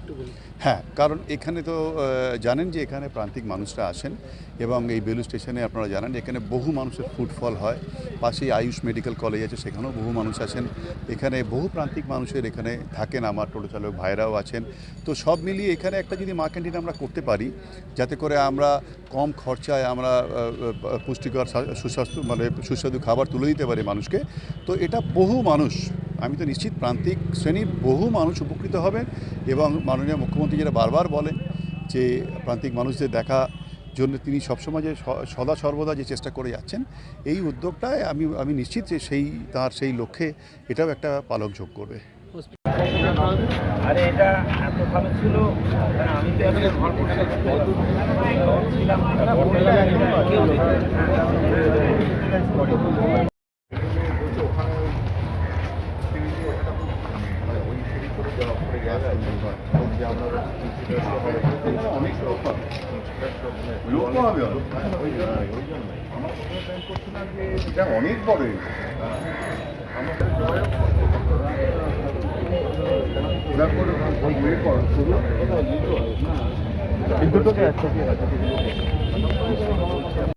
একটু বলুন। হ্যাঁ কারণ এখানে তো জানেন যে এখানে প্রান্তিক মানুষরা আসেন এবং এই বেলু স্টেশনে আপনারা জানেন এখানে বহু মানুষের ফুটফল হয়। পাশেই আয়ুষ মেডিকেল কলেজ আছে, সেখানেও বহু মানুষ আছেন এখানে বহু প্রান্তিক মানুষের এখানে থাকেন, আমার টোটো চালক ভাইরাও আছেন। তো সব মিলিয়ে এখানে একটা যদি মা ক্যান্টিন আমরা করতে পারি, যাতে করে আমরা কম খরচায় আমরা পুষ্টিকর সুস্বাস্থ্য মানে সুস্বাদু খাবার তুলে দিতে পারি মানুষকে, তো এটা বহু মানুষ আমি তো নিশ্চিত প্রান্তিক শ্রেণির বহু মানুষ উপকৃত হবেন এবং মাননীয় মুখ্যমন্ত্রী যেটা বারবার বলেন যে প্রান্তিক মানুষদের দেখা জন্য তিনি সবসময় যে সদা সর্বদা যে চেষ্টা করে যাচ্ছেন এই উদ্যোগটায় আমি আমি নিশ্চিত যে সেই তার সেই লক্ষ্যে এটাও একটা পালক যোগ করবে মানে পরিষ্কার করতে ছিলাম কেউ অনেক বড় দুটোকে